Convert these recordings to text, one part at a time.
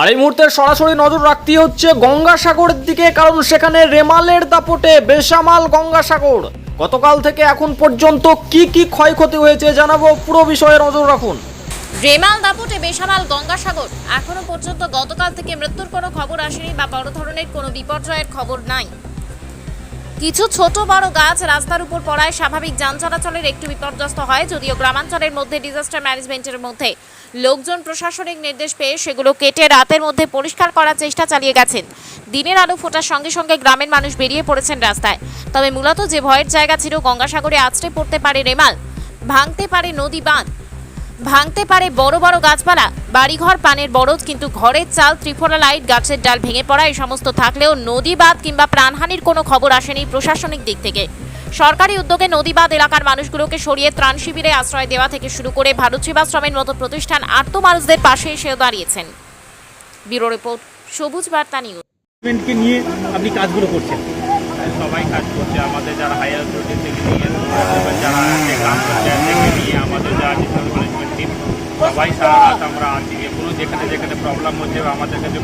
আর এই মুহূর্তে সরাসরি নজর রাখতে হচ্ছে গঙ্গাসাগরের দিকে, কারণ সেখানে রেমালের দাপটে বেসামাল গঙ্গাসাগর। গতকাল থেকে এখন পর্যন্ত কি কি ক্ষয়ক্ষতি হয়েছে জানাব পুরো বিষয়ে নজর রাখুন। রেমাল দাপটে বেসামাল গঙ্গাসাগর। এখনও পর্যন্ত গতকাল থেকে মৃত্যুর কোনো খবর আসেনি বা বড় ধরনের কোনো বিপর্যয়ের খবর নাই। কিছু ছোট বড় গাছ রাস্তার উপর পড়ায় স্বাভাবিক যান চলাচলের একটু বিপর্যস্ত হয়, যদিও গ্রামাঞ্চলের মধ্যে ডিজাস্টার ম্যানেজমেন্টের মধ্যে। লোকজন প্রশাসনিক নির্দেশ পেয়ে সেগুলো কেটে রাতের মধ্যে পরিষ্কার করার চেষ্টা চালিয়ে গেছেন। দিনের আলো ফোটার সঙ্গে সঙ্গে গ্রামের মানুষ বেরিয়ে পড়েছেন রাস্তায়। তবে মূলত যে ভয়ের জায়গা ছিল গঙ্গাসাগরে আছড়ে পড়তে পারে রেমাল, ভাঙতে পারে নদী বাঁধ। ভাঙতে পারে বড় বড় গাছপালা। বাড়িঘর পানের বরজ কিন্তু ঘরের চাল ত্রিফলা লাইট গাছের ডাল ভেঙে পড়া এই সমস্ত থাকলেও নদী বাঁধ কিংবা প্রাণহানির কোনো খবর আসেনি প্রশাসনিক দিক থেকে। সরকারি উদ্যোগে নদীবাদ এলাকার মানুষগুলোকে সরিয়ে ত্রাণ শিবিরে আশ্রয় দেওয়া থেকে শুরু করে ভারত সেবাশ্রমের মতো প্রতিষ্ঠান আর্ত মানুষদের পাশে এসেও দাঁড়িয়েছেন। ব্যুরো রিপোর্ট সবুজ বার্তা নিউজ। কে নিয়ে আপনি কাজগুলো করছেন। সবাই কাজ করছে। আমাদের যারা হায়ার অথরিটি থেকে নিয়ে যারা আছে গ্রাম পঞ্চায়েত থেকে নিয়ে আমাদের সবাই সারা রাত আমরা আছি। কোনো যেখানে যেখানে প্রবলেম হচ্ছে আমাদের কাছে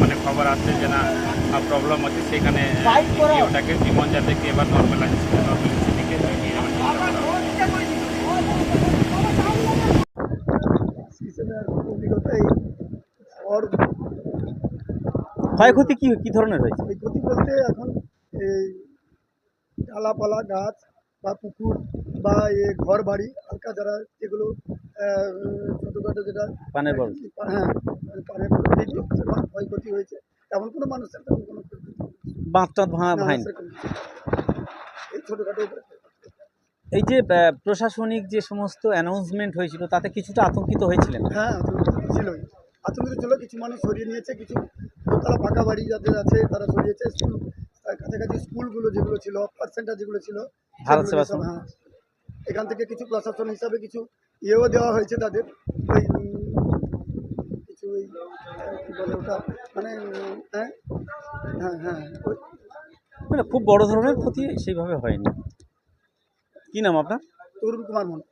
মানে খবর আসছে যে না প্রবলেম হচ্ছে সেখানে ওটাকে জীবন যাতে কি এবার নর্মালাইজ ঝড় ক্ষয়ক্ষতি কি কি ধরনের হয়েছে? ক্ষয়ক্ষতি বলতে এখন এই ডালাপালা গাছ বা পুকুর বা এ ঘর বাড়ি হালকা যারা যেগুলো ছোটোখাটো যেটা পানের বরজ। হ্যাঁ পানের ক্ষয়ক্ষতি হয়েছে। তেমন কোনো মানুষের তেমন কোনো বাঁধ টাঁধ ভাঙা। এই ছোটোখাটো এই যে প্রশাসনিক যে সমস্ত অ্যানাউন্সমেন্ট হয়েছিল তাতে কিছুটা আতঙ্কিত হয়েছিলেন? হ্যাঁ আতঙ্কিত ছিলই। আতঙ্কিত ছিল কিছু মানুষ সরিয়ে নিয়েছে কিছু তারা পাকা বাড়ি যাদের আছে তারা সরিয়েছে। স্কুল কাছাকাছি স্কুলগুলো যেগুলো ছিল ফার্স্ট সেন্টার যেগুলো ছিল ভারত সেগুলো হ্যাঁ। এখান থেকে কিছু প্রশাসন হিসাবে কিছু ইয়েও দেওয়া হয়েছে তাদের। ওই কিছু ওই কী বলে ওটা? মানে হ্যাঁ হ্যাঁ হ্যাঁ ওই। মানে খুব বড় ধরনের ক্ষতি সেইভাবে হয়নি। কি নাম আপনার? তরুণ কুমার মন্ডল।